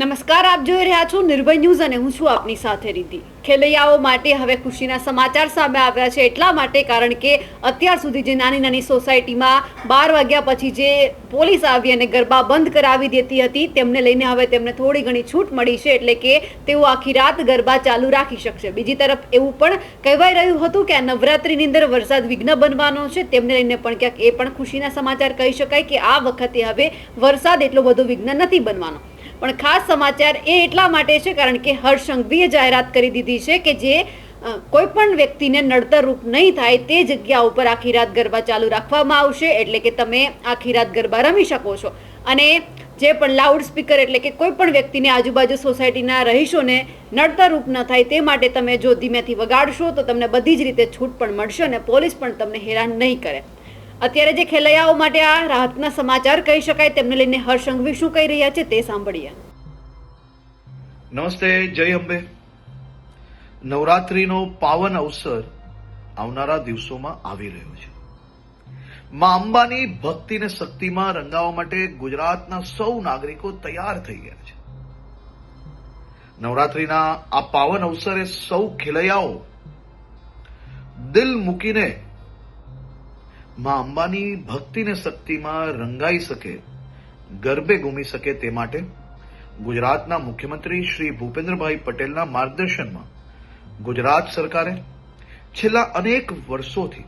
નમસ્કાર, આપ જોઈ રહ્યા છો નિર્ભય ન્યૂઝ અને હું છું આપની સાથે રીધિ ખેલૈયાઓ માટે હવે ખુશીના સમાચાર સામે આવ્યા છે, એટલા માટે કારણ કે અત્યાર સુધી જે નાની નાની સોસાયટીમાં બાર વાગ્યા પછી જે પોલીસ આવી અને ગરબા બંધ કરાવી દેતી હતી, તેમને લઈને હવે તેમને થોડી ઘણી છૂટ મળી છે, એટલે કે તેઓ આખી રાત ગરબા ચાલુ રાખી શકશે. બીજી તરફ એવું પણ કહેવાય રહ્યું હતું કે આ નવરાત્રીની અંદર વરસાદ વિઘ્ન બનવાનો છે, તેમને લઈને પણ ક્યાંક એ પણ ખુશીના સમાચાર કહી શકાય કે આ વખતે હવે વરસાદ એટલો બધો વિઘ્ન નથી બનવાનો. પણ ખાસ સમાચાર એ એટલા માટે છે, કારણ કે હર્ષ સંઘવીએ જાહેરાત કરી દીધી છે કે જે કોઈ પણ વ્યક્તિને નડતરરૂપ નહીં થાય તે જગ્યા ઉપર આખી રાત ગરબા ચાલુ રાખવામાં આવશે, એટલે કે તમે આખી રાત ગરબા રમી શકો છો. અને જે પણ લાઉડ સ્પીકર એટલે કે કોઈ પણ વ્યક્તિને આજુબાજુ સોસાયટીના રહીશોને નડતરરૂપ ન થાય તે માટે તમે જો ધીમેથી વગાડશો, તો તમને બધી જ રીતે છૂટ પણ મળશે અને પોલીસ પણ તમને હેરાન નહીં કરે. અત્યારે જે ખેલૈયાઓ માટે આ રાહતના સમાચાર કહી શકાય, તેમને લઈને હર્ષ સંઘવી શું કહી રહ્યા છે તે સાંભળીએ. નમસ્તે, જય અંબે. નવરાત્રીનો પાવન અવસર આવનારા દિવસોમાં આવી રહ્યો છે. માં અંબાની ભક્તિ ને શક્તિમાં રંગાવવા માટે ગુજરાતના સૌ નાગરિકો તૈયાર થઈ ગયા છે. નવરાત્રીના આ પાવન અવસરે સૌ ખેલૈયાઓ દિલ મૂકીને માં અંબાની ભક્તિને શક્તિમાં રંગાઈ શકે, ગરબે ઘૂમી શકે તે માટે ગુજરાતના મુખ્યમંત્રી શ્રી ભૂપેન્દ્રભાઈ પટેલના માર્ગદર્શનમાં ગુજરાત સરકારે છેલ્લા અનેક વર્ષોથી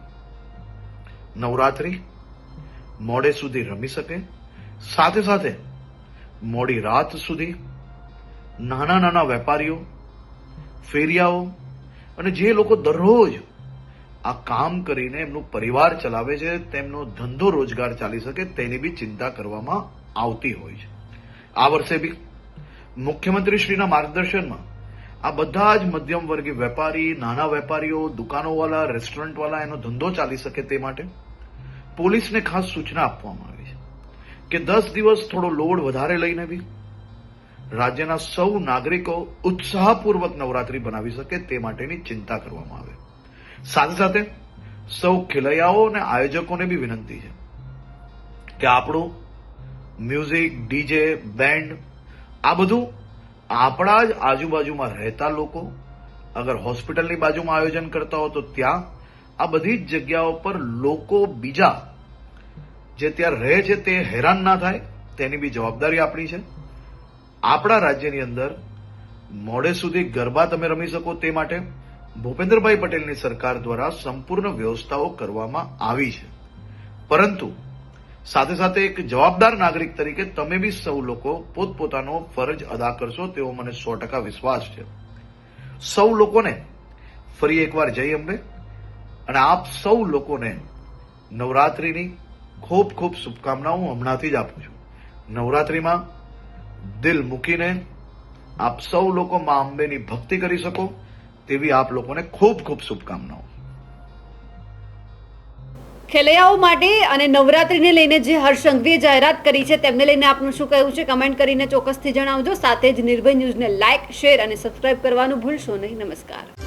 નવરાત્રી મોડે સુધી રમી શકે, સાથે સાથે મોડી રાત સુધી નાના નાના વેપારીઓ, ફેરિયાઓ અને જે લોકો દરરોજ આ કામ કરીને એમનું પરિવાર ચલાવે છે, તેમનો ધંધો રોજગાર ચાલી શકે તેની બી ચિંતા કરવામાં આવતી હોય છે. આ વર્ષે બી મુખ્યમંત્રીશ્રીના માર્ગદર્શનમાં આ બધા જ મધ્યમ વર્ગીય વેપારી, નાના વેપારીઓ દુકાનોવાળા રેસ્ટોરન્ટવાળા એનો ધંધો ચાલી શકે તે માટે પોલીસને ખાસ સૂચના આપવામાં આવી છે કે દસ દિવસ થોડો લોડ વધારે લઈને બી રાજ્યના સૌ નાગરિકો ઉત્સાહપૂર્વક નવરાત્રી બનાવી શકે તે માટેની ચિંતા કરવામાં આવે. સાથે સાથે સૌ ખેલૈયાઓ અને આયોજકોને બી વિનંતી છે કે આપણું મ્યુઝિક, ડીજે, બેન્ડ, આ બધું આપણા જ આજુબાજુમાં રહેતા લોકો અગર હોસ્પિટલની બાજુમાં આયોજન કરતા હો તો ત્યાં આ બધી જ જગ્યાઓ પર લોકો બીજા જે ત્યાં રહે છે તે હેરાન ના થાય, તેની બી જવાબદારી આપણી છે. આપણા રાજ્યની અંદર મોડે સુધી ગરબા તમે રમી શકો તે માટે ભૂપેન્દ્રભાઈ પટેલની સરકાર દ્વારા સંપૂર્ણ વ્યવસ્થાઓ કરવામાં આવી છે. પરંતુ સાથે સાથે એક જવાબદાર નાગરિક તરીકે તમે બી સૌ લોકો પોતપોતાનો ફરજ અદા કરશો તેવો મને સો ટકા વિશ્વાસ છે. સૌ લોકોને ફરી એકવાર જય અંબે અને આપ સૌ લોકોને નવરાત્રીની ખૂબ ખૂબ શુભકામનાઓ હમણાંથી જ આપું છું. નવરાત્રીમાં દિલ મૂકીને આપ સૌ લોકો મા અંબેની ભક્તિ કરી શકો. તેવી આપ લોકોને ખૂબ ખૂબ શુભકામનાઓ. ખેલૈયાઓ માટે અને નવરાત્રીને લઈને જે હર્ષ જાહેરાત કરી છે, તેમને લઈને આપનું શું કહેવું છે, કમેન્ટ કરીને ચોક્કસથી જણાવજો. સાથે જ નિર્ભય ન્યૂઝને લાઇક શેર અને સબસ્ક્રાઇબ કરવાનું ભૂલશો નહીં. નમસ્કાર.